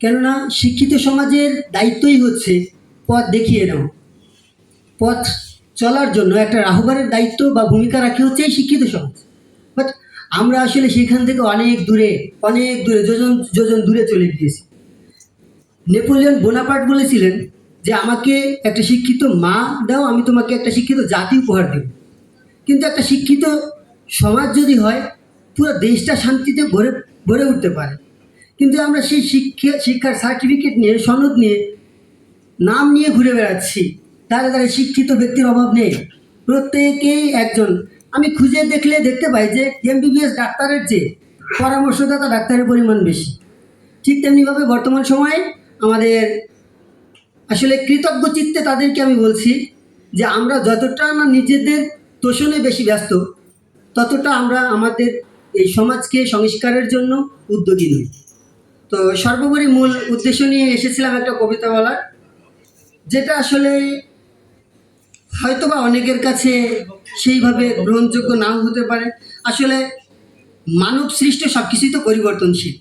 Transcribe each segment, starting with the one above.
কেননা শিক্ষিত সমাজের দায়িত্বই হচ্ছে পথ দেখিয়ে নাও পথ চলার জন্য একটা রাহুবারের দায়িত্ব বা ভূমিকা রাখে হচ্ছে এই শিক্ষিত সমাজ। বাট আমরা আসলে সেখান থেকে অনেক দূরে অনেক দূরে, যোজন যোজন দূরে চলে গিয়েছি। নেপোলিয়ন বোনাপার্ট বলেছিলেন যে, আমাকে একটা শিক্ষিত মা দাও, আমি তোমাকে একটা শিক্ষিত জাতি উপহার দেব। কিন্তু একটা শিক্ষিত সমাজ যদি হয়, পুরো দেশটা শান্তিতে ভরে ভরে উঠতে পারে। কিন্তু আমরা সেই শিক্ষা, শিক্ষার সার্টিফিকেট নিয়ে, সনদ নিয়ে, নাম নিয়ে ঘুরে বেড়াচ্ছি। তারা তারা শিক্ষিত ব্যক্তির অভাব নেই। প্রত্যেকেই একজন। আমি খুঁজে দেখলে দেখতে পাই যে এমবিবিএস ডাক্তারের চেয়ে পরামর্শদাতা ডাক্তারের পরিমাণ বেশি। ঠিক তেমনিভাবে বর্তমান সময়ে আমাদের আসলে কৃতজ্ঞ চিত্তে তাদেরকে আমি বলছি যে আমরা যতটা না নিজেদের তোষণে বেশি ব্যস্ত, ততটা আমরা আমাদের এই সমাজকে সংস্কারের জন্য উদ্যোগী নই। তো সর্বোপরি মূল উদ্দেশ্য নিয়ে এসেছিলাম একটা কবিতা বলার, যেটা আসলে হয়তোবা অনেকের কাছে সেইভাবে গ্রহণযোগ্য নাও হতে পারে। আসলে মানব সৃষ্ট সব কিছুই তো পরিবর্তনশীল।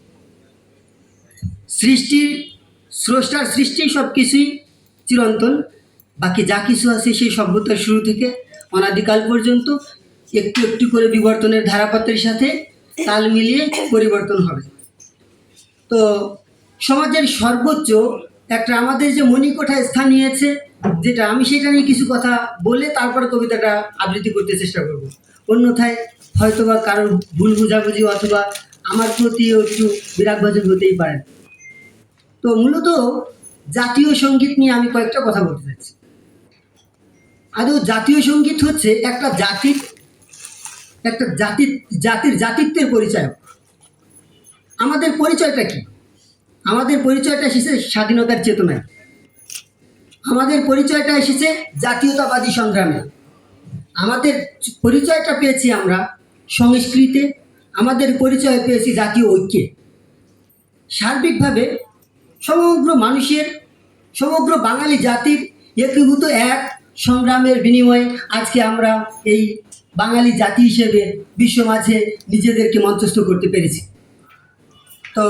সৃষ্টির স্রষ্টার সৃষ্টি সব কিছুই চিরন্তন, বাকি যা কিছু আছে সেই সভ্যতার শুরু থেকে অনাদিকাল পর্যন্ত একটু একটু করে বিবর্তনের ধারাপত্রের সাথে তাল মিলিয়ে পরিবর্তন হবে। তো সমাজের সর্বোচ্চ একটা আমাদের যে মণিকোঠায় স্থান নিয়েছে, যেটা আমি সেটা নিয়ে কিছু কথা বলে তারপরে কবিতাটা আবৃত্তি করতে চেষ্টা করব। অন্যথায় হয়তোবা কারোর ভুল বোঝাবুঝি অথবা আমার প্রতিও একটু বিরাগভাজন হতেই পারে। তো মূলত জাতীয় সংগীত নিয়ে আমি কয়েকটা কথা বলতে চাচ্ছি। আদৌ জাতীয় সংগীত হচ্ছে একটা জাতির একটা জাতির জাতির জাতিত্বের পরিচয় আমাদের পরিচয়টা কি? আমাদের পরিচয়টা এসেছে স্বাধীনতার চেতনায়। আমাদের পরিচয়টা এসেছে জাতীয়তাবাদী সংগ্রামে। আমাদের পরিচয়টা পেয়েছি আমরা সংস্কৃতে, আমাদের পরিচয় পেয়েছি জাতীয় ঐক্যে। সার্বিকভাবে সমগ্র মানুষের, সমগ্র বাঙালি জাতির একীভূত এক সংগ্রামের বিনিময়ে আজকে আমরা এই বাঙালি জাতি হিসেবে বিশ্ব মাঝে নিজেদেরকে মঞ্চস্থ করতে পেরেছি। তো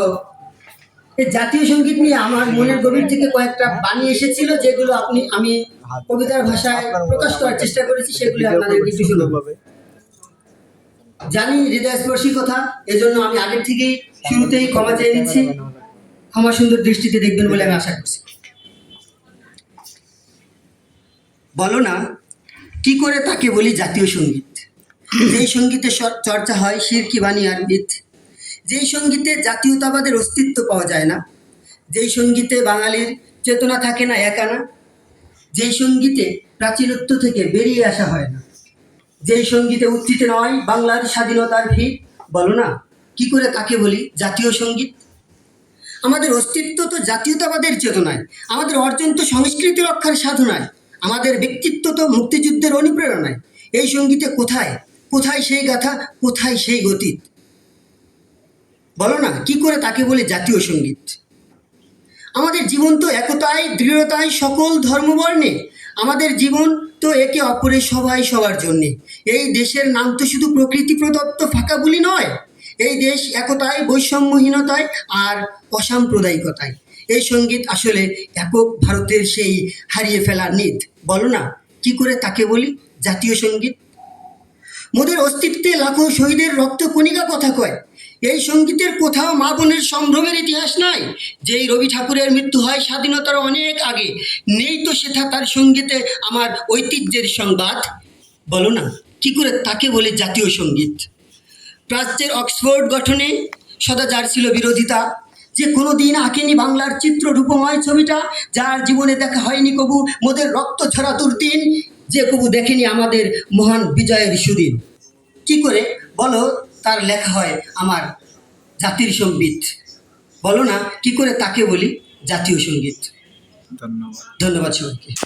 এই জাতীয় সংগীত নিয়ে আমার মনের গভীর থেকে কয়েকটা বাণী এসেছিল যেগুলো আপনি আমি কবিতার ভাষায় প্রকাশ করার চেষ্টা করেছি সেগুলি আপনাদেরকে একটু শোনাবো জানি হৃদয়স্পর্শী কথা এজন্য আমি আগের থেকেই শুরুতেই ক্ষমা চেয়ে নিচ্ছি। ক্ষমা সুন্দর দৃষ্টিতে দেখবেন বলে আমি আশা করছি। বলো না কি করে তাকে বলি জাতীয় সংগীত? যেই সঙ্গীতে স- চর্চা হয় শিরকি বাণী আর বিদ যেই সঙ্গীতে জাতীয়তাবাদের অস্তিত্ব পাওয়া যায় না, যেই সঙ্গীতে বাঙালির চেতনা থাকে না একানা যেই সঙ্গীতে প্রাচীনত্ব থেকে বেরিয়ে আসা হয় না, যেই সঙ্গীতে উত্থিত নয় বাংলার স্বাধীনতার ভিত, বলো না, কি করে তাকে বলি জাতীয় সংগীত? আমাদের অস্তিত্ব তো জাতীয়তাবাদের চেতনায়, আমাদের অর্জন তো সংস্কৃতি রক্ষার সাধনায়, আমাদের ব্যক্তিত্ব তো মুক্তিযুদ্ধের অনুপ্রেরণায়। এই সঙ্গীতে কোথায়? কোথায় সেই গাথা? কোথায় সেই গতীত? বলো না, কি করে তাকে বলে জাতীয় সংগীত? আমাদের জীবন তো একতায় দৃঢ়তায় সকল ধর্মবর্ণে। আমাদের জীবন তো একে অপরের সবাই সবার জন্যে। এই দেশের নাম তো শুধু প্রকৃতি প্রদত্ত ফাঁকা বলি নয়। এই দেশ একতায় বৈষম্যহীনতায় আর অসাম্প্রদায়িকতায় এই সংগীত আসলে একক ভারতের সেই হারিয়ে ফেলার নিত। বলো না, কি করে তাকে বলি জাতীয় সংগীত? মোদের অস্তিত্বে লাখো শহীদের রক্ত কণিকা কথা কয়। এই সঙ্গীতের কোথাও মা বোনের সম্ভ্রমের ইতিহাস নাই। যেই রবি ঠাকুরের মৃত্যু হয় স্বাধীনতার অনেক আগে, নেই তো সেটা তার সঙ্গীতে আমার ঐতিহ্যের সংবাদ। বলো না, কি করে তাকে বলে জাতীয় সংগীত? প্রাচ্যের অক্সফোর্ড গঠনে সদা যার ছিল বিরোধিতা। যে কোনো দিন আঁকেনি বাংলার চিত্র রূপময় ছবিটা, যার জীবনে দেখা হয়নি কবু মোদের রক্ত ঝরা দুর্দিন যে কবু দেখেনি আমাদের মহান বিজয়ের সুদিন। কি করে? বলো তার লেখা হয় আমার জাতির সংগীত। বলো না কি করে তাকে বলি? জাতীয় সংগীত। ধন্যবাদ। ধন্যবাদ সবাইকে।